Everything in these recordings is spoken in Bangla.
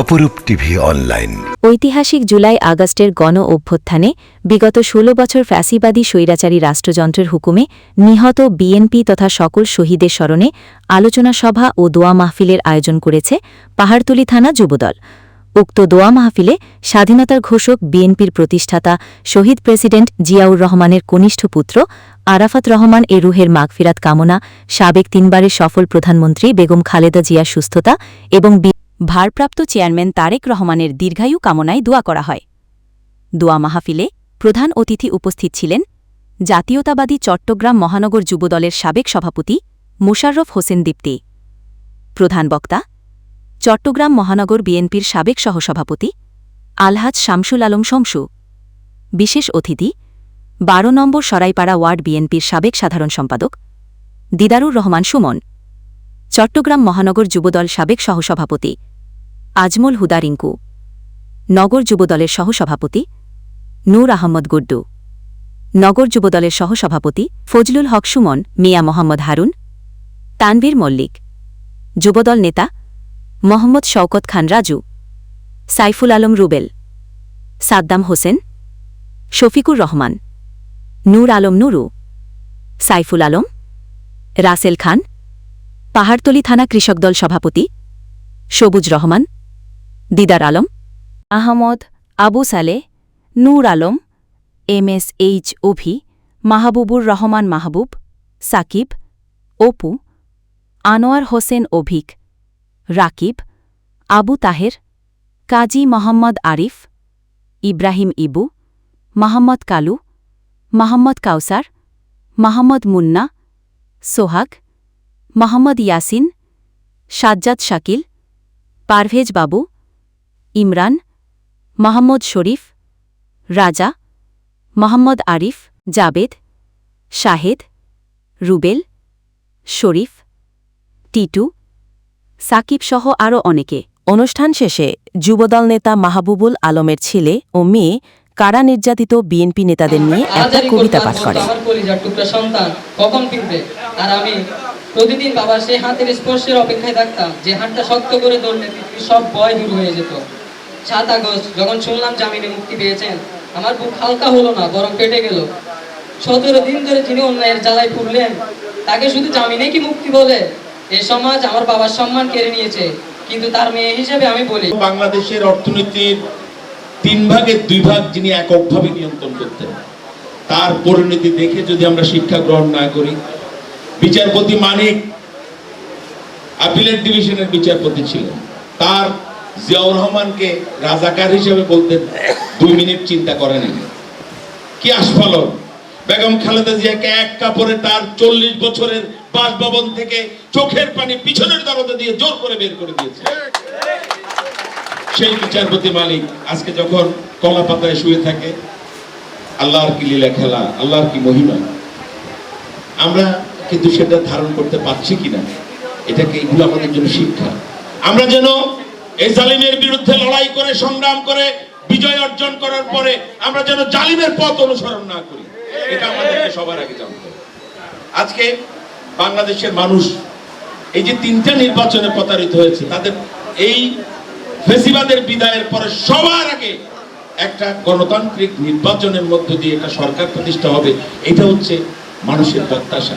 অপরূপ টিভি অনলাইন। ঐতিহাসিক জুলাই আগস্টের গণ অভ্যুত্থানে বিগত ১৬ বছর ফ্যাসিবাদী স্বৈরাচারী রাষ্ট্রযন্ত্রের হুকুমে নিহত বিএনপি তথা সকল শহীদের স্মরণে আলোচনা সভা ও দোয়া মাহফিলের আয়োজন করেছে পাহাড়তলী থানা যুবদল। উক্ত দোয়া মাহফিলে স্বাধীনতার ঘোষক বিএনপির প্রতিষ্ঠাতা শহীদ প্রেসিডেন্ট জিয়াউর রহমানের কনিষ্ঠ পুত্র আরাফাত রহমান এ রুহের মাগফিরাত কামনা, সাবেক তিনবারের সফল প্রধানমন্ত্রী বেগম খালেদা জিয়ার সুস্থতা এবং ভারপ্রাপ্ত চেয়ারম্যান তারেক রহমানের দীর্ঘায়ু কামনায় দোয়া করা হয়। দোয়া মাহফিলে প্রধান অতিথি উপস্থিত ছিলেন জাতীয়তাবাদী চট্টগ্রাম মহানগর যুবদলের সাবেক সভাপতি মোশাররফ হোসেন দীপ্তি। প্রধান বক্তা চট্টগ্রাম মহানগর বিএনপির সাবেক সহসভাপতি আলহাজ শামসুল আলম শমসু। বিশেষ অতিথি বারো নম্বর সরাইপাড়া ওয়ার্ড বিএনপির সাবেক সাধারণ সম্পাদক দিদারুর রহমান সুমন। চট্টগ্রাম মহানগর যুবদল সাবেক সহসভাপতি আজমল হুদা রিঙ্কু নগর যুবদলের সহসভাপতি নূর আহমদ গুড্ডু, নগর যুবদলের সহসভাপতি ফজলুল হক সুমন, মিয়া মোহাম্মদ হারুন, তানভীর মল্লিক, যুবদল নেতা মোহাম্মদ শওকত খান রাজু, সাইফুল আলম রুবেল, সাদ্দাম হোসেন, শফিকুর রহমান, নূর আলম নুরু, সাইফুল আলম, রাসেল খান, পাহাড়তলী থানা কৃষক দল সভাপতি সবুজ রহমান দিদার Alam, Ahmed Abu Saleh, Noor Alam M S H Avi, Mahbubur Rahman Mahbub, Sakib, Apu, Anwar Hossain Avik, Rakib, Abu Taher, Kazi Mohammad Arif, Ibrahim Ibu Mahmud Kalu Mahmud Kausar Mahmud Munna, Sohag, Mohammad Yasin, Sajjad Shakil, Parvez Babu Imran Mohammad শরীফ রাজা মোহাম্মদ আরিফ জাবেদ শাহেদ রুবেল শরীফ টিটু সাকিব সহ আরও অনেকে। অনুষ্ঠান শেষে যুবদল নেতা মাহবুবুল আলমের ছেলে ও মেয়ে কারা নির্যাতিত বিএনপি নেতাদের নিয়ে একটা কবিতা পাঠ করে। আমার কলিজার টুকরা সন্তান কখন ফিরবে? আর আমি প্রতিদিন বাবার সেই হাতের স্পর্শের অপেক্ষায় থাকতাম যে হাতটা শক্ত করে ধরলে সব ভয় দূর হয়ে যেত। সাত আগস্ট, যখন শুনলাম জামিনে মুক্তি পেয়েছেন, আমার বুক হালকা হলো না বরং কেটে গেল। সতেরো দিন ধরে যিনি অন্যায়ের জ্বালায় পুরলেন তাকে শুধু জামিনে কি মুক্তি বলে? এই সমাজ আমার বাবার সম্মান কেড়ে নিয়েছে, কিন্তু তার মেয়ে হিসেবে আমি বলি। বাংলাদেশের অর্থনীতির তিন ভাগের দুই ভাগ যিনি এককভাবে নিয়ন্ত্রণ করতেন, তার পরিণতি দেখে যদি আমরা শিক্ষা গ্রহণ না করি, বিচারপতি মানিক আপিলেট ডিভিশনের বিচারপতি ছিলেন। তার জিয়াউর রহমানকে রাজাকার হিসেবে বলতেন, দুই মিনিট চিন্তা করেনি কি আস্ফালন? বেগম খালেদা জিয়াকে এক কাপড়ে তার চল্লিশ বছরের বাসভবন থেকে চোখের পানি পিছনের দরজা দিয়ে জোর করে বের করে দিয়েছে। সেই বিচারপতি মালিক আজকে যখন কলা পাতায় শুয়ে থাকে, আল্লাহর কি লীলা খেলা, আল্লাহর কি মহিমা? আমরা কিন্তু সেটা ধারণ করতে পারছি কিনা? এটাকে এগুলো আমাদের জন্য শিক্ষা। আমরা যেন এই জালিমের বিরুদ্ধে লড়াই করে, সংগ্রাম করে, বিজয় অর্জন করার পরে আমরা যেন জালিমের পথ অনুসরণ না করি। এটা আমাদেরকে সবার আগে জানতে আজকে বাংলাদেশের মানুষ এই যে তিনটা নির্বাচনে প্রতারিত হয়েছে, তাদের এই ফেসিবাদের বিদায়ের পরে সবার আগে একটা গণতান্ত্রিক নির্বাচনের মধ্য দিয়ে একটা সরকার প্রতিষ্ঠা হবে, এটা হচ্ছে মানুষের প্রত্যাশা।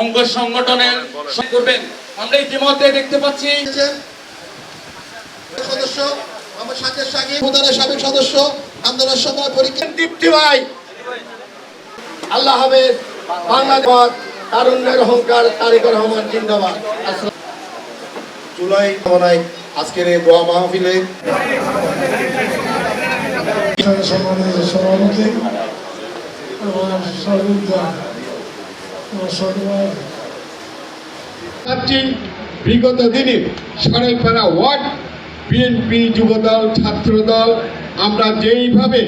অঙ্গ সংগঠনের করবেন। আমরা ইতিমধ্যে দেখতে পাচ্ছি সদস্য আমার সাথে সাকিব ভূতানের সাবেক সদস্য আন্দোলনের সময় পরীক্ষা দীপ্তি ভাই আল্লাহ হাফেজ বাংলাদেশ তারুণ্যের অহংকার তারেক রহমান জিন্দাবাদ। জুলাই আজকের এই দোয়া মাহফিলে সভাপতি। বিগত দিনে সরাইপাড়া ওয়ার্ড বিএনপি যুবদল, ছাত্রদল, আমরা যেইভাবে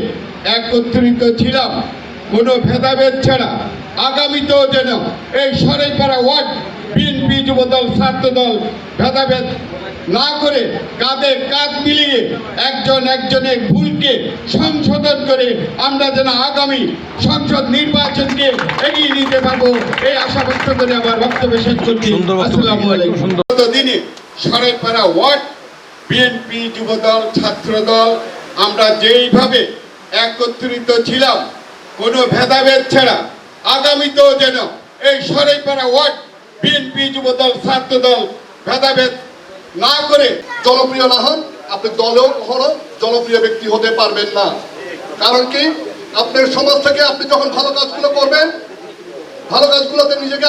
একত্রিত ছিলাম, কোনো ভেদাভেদ ছাড়া আগামীতেও যেন এই সরাইপাড়া ওয়ার্ড বিএনপি যুবদল, ছাত্রদল ভেদাভেদ না করে কাঁধে কাঁধ মিলিয়ে একজন একজনের ভুলকে সংশোধন করে আমরা যেন আগামী সংসদ নির্বাচনকে এগিয়ে নিতে পারব এই আশা ব্যক্ত করে আমার বক্তব্য শেষ করছি। দিনে সরাইপাড়া ওয়ার্ড বিএনপি যুবদল ছাত্রদল আমরা যেইভাবে একত্রিত ছিলাম কোনো ভেদাভেদ ছাড়া আগামীতেও যেন এই সরাইপাড়া ওয়ার্ড বিএনপি যুবদল ছাত্রদল ভেদাভেদ না করে জনপ্রিয় না হন, আপনি দলেও কখনো জনপ্রিয় ব্যক্তি হতে পারবেন না। কারণ কি? আপনার সমাজ থেকে আপনি যখন ভালো কাজগুলো করবেন, ভালো কাজগুলোতে নিজেকে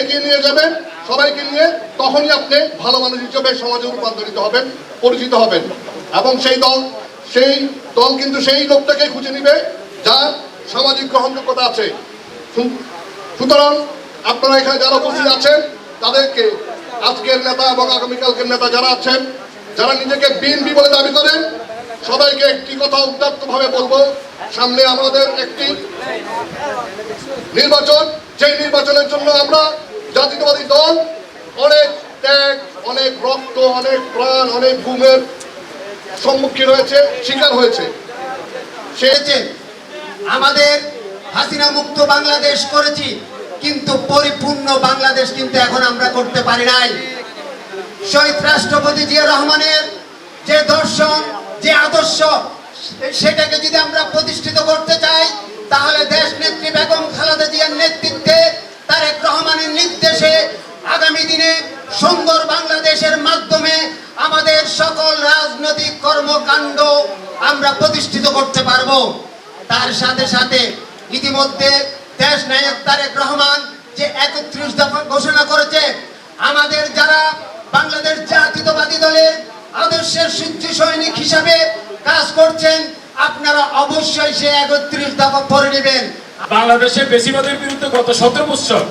এগিয়ে নিয়ে যাবেন, সবাইকে নিয়ে তখনই আপনি ভালো মানুষ হিসেবে সমাজে রূপান্তরিত হবেন, পরিচিত হবেন। এবং সেই দল সেই দল কিন্তু সেই লোকটাকে খুঁজে নিবে যার সামাজিক গ্রহণযোগ্যতা আছে। সুতরাং আপনারা এখানে যারা উপস্থিত আছেন, তাদেরকে আজকের নেতা এবং আগামীকালকের নেতা যারা আছেন, যারা নিজেকে বিএনপি বলে দাবি করেন, সবাইকে একটি কথা উদ্যত্ত ভাবে বলব। সামনে আমাদের একটি নির্বাচন সেই নির্বাচনের জন্য আমরা জাতীয়তাবাদী দল অনেক ত্যাগ, অনেক রক্ত, অনেক প্রাণ, অনেক ঘুমের সম্মুখীন হয়েছে, শিকার হয়েছে। হয়েছে আমাদের হাসিনা মুক্ত বাংলাদেশ করেছি কিন্তু পরিপূর্ণ বাংলাদেশ কিন্তু এখন আমরা করতে পারি নাই। শহীদ রাষ্ট্রপতি জিয়া রহমানের যে দর্শন যে আদর্শ, সেটাকে যদি আমরা প্রতিষ্ঠিত করতে চাই, তাহলে দেশ নেত্রী বেগম খালেদা জিয়ার নেতৃত্বে তারেক রহমানের নির্দেশে আগামী দিনে সুন্দর বাংলাদেশের মাধ্যমে আমাদের সকল রাজনৈতিক কর্মকাণ্ড আমরা প্রতিষ্ঠিত করতে পারব। তার সাথে সাথে ইতিমধ্যে দেশ নায়ক তারেক রহমান যে একত্রিশ দফা ঘোষণা করেছে, আমাদের যারা বাংলাদেশ জাতীয়তাবাদী দলের আদর্শের সূর্য সৈনিক হিসাবে কাজ করছেন, আপনারা অবশ্যই সে একত্রিশ দফা পড়ে নেবেন। বাংলাদেশের বেশিবাদের বিরুদ্ধে গত সতেরো বছর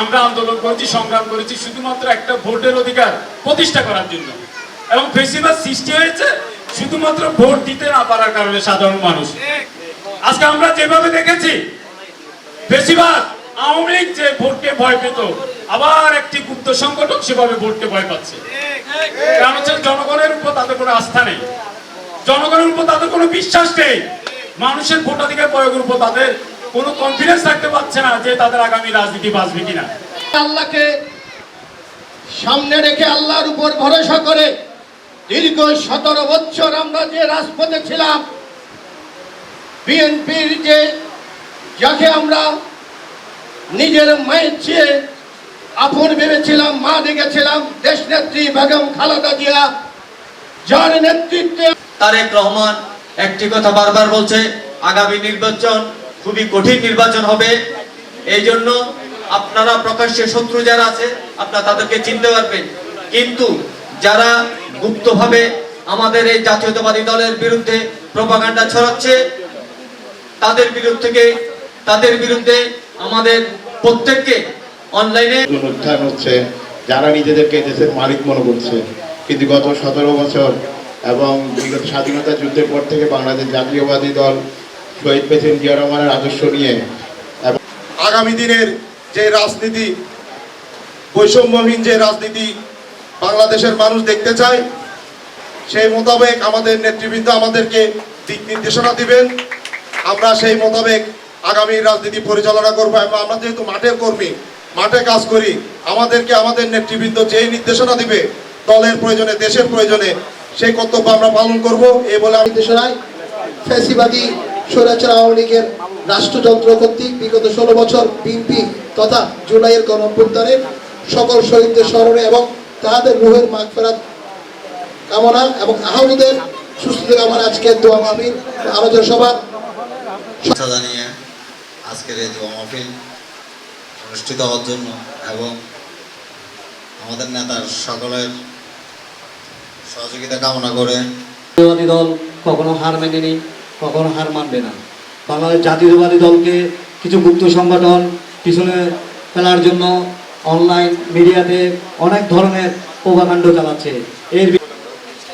আমরা আন্দোলন করেছি, সংগ্রাম করেছি, শুধুমাত্র একটা ভোটের অধিকার প্রতিষ্ঠা করার জন্য। এবং বেশিরভাগ সৃষ্টি হয়েছে শুধুমাত্র ভোট দিতে না পারার কারণে সাধারণ মানুষ। আজকে আমরা যেভাবে দেখেছি বেশিরভাগ আওয়ামী লীগ যে ভোটকে ভয় পেত, আবার একটি গুপ্ত সংগঠন সেভাবে ভোটকে ভয় পাচ্ছে। কারণ হচ্ছে জনগণের উপর তাদের কোনো আস্থা নেই। জনগণের উপর তাদের কোনো বিশ্বাস নেই। মানুষের ভোটাধিকার প্রয়োগের উপর তাদের কোনো কনফিডেন্স থাকতে পারছে না যে তাদের আগামী রাজনীতি বাঁচবে কিনা। আল্লাহকে সামনে রেখে আল্লাহর উপর ভরসা করে দীর্ঘ সতেরো বছর আমরা যে রাজপথে ছিলাম, বিএনপির যে যাকে আমরা নিজের মায়ের চেয়ে আপন ভেবেছিলাম, মা দেখেছিলাম দেশ নেত্রী বেগম খালেদা জিয়া, যার নেতৃত্বে তারেক রহমান একটি কথা বারবার বলছে, আগামী নির্বাচন খুবই কঠিন নির্বাচন হবে। এই জন্য আপনারা প্রকাশ্যে শত্রু যারা আছে, আপনারা তাদেরকে চিনতে পারবেন। কিন্তু যারা গুপ্তভাবে আমাদের এই জাতীয়তাবাদী দলের বিরুদ্ধে প্রপাগান্ডা ছড়াচ্ছে, তাদের বিরুদ্ধে তাদের বিরুদ্ধে আমাদের প্রত্যেককে অনলাইনে উত্থান হচ্ছে। যারা নিজেদেরকে দেশের মালিক মনে করছে। কিন্তু গত সতেরো বছর এবং বিগত স্বাধীনতা যুদ্ধের পর থেকে বাংলাদেশ জাতীয়বাদী দল শহীদ প্রেসিডেন্ট জিয়া রহমানের আদর্শ নিয়ে। এবং আগামী দিনের যে রাজনীতি, বৈষম্যহীন যে রাজনীতি বাংলাদেশের মানুষ দেখতে চায়, সেই মোতাবেক আমাদের নেতৃবৃন্দ আমাদেরকে দিক নির্দেশনা দিবেন। আমরা সেই মোতাবেক আগামী রাজনীতি পরিচালনা করব এবং আমরা যেহেতু মাঠে কর্মী মাঠে কাজ করি আমাদেরকে আমাদের নেতৃবৃন্দ যেই নির্দেশনা দিবে দলের প্রয়োজনে দেশের প্রয়োজনে সেই কর্তব্য আমরা পালন করব। এই বলে আমি নির্দেশনায় ফ্যাসিবাদী স্বৈরাচার আওয়ামী লীগের রাষ্ট্রযন্ত্র কর্তৃক বিগত ষোলো বছর বিএনপি তথা জুলাইয়ের গণঅভ্যুত্থানে সকল শহীদদের স্মরণে এবং তাদের রুহের মাগফেরাত কামনা এবং আহতদের সুস্থ কামনা। আজকে দোয়া মাহফিল আলোচনা সভা। জানিয়ে আজকের এই দোয়া মাহফিল অনুষ্ঠিত হওয়ার জন্য এবং আমাদের নেতার সকলের সহযোগিতা কামনা করে জাতীয়বাদী দল কখনো হার মেনেনি কখনো হার মানবে না। বাংলাদেশ জাতীয়তাবাদী দলকে কিছু গুপ্ত সংগঠন পিছনে ফেলার জন্য অনলাইন মিডিয়াতে অনেক ধরনের প্রভাকাণ্ড চালাচ্ছে। এর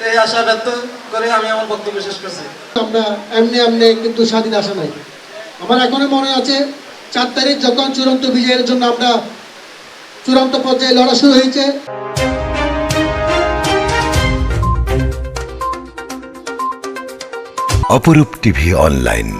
এই আশা ব্যক্ত করে আমি আমার বক্তব্য শেষ করছি। আমরা এমনি এমনি কিন্তু স্বাধীন আসা নাই। আমার এখনও মনে আছে, চার তারিখ যখন চূড়ান্ত বিজয়ের জন্য আমরা চূড়ান্ত পর্যায়ে লড়া শুরু হয়েছে। অপরূপ টিভি অনলাইন।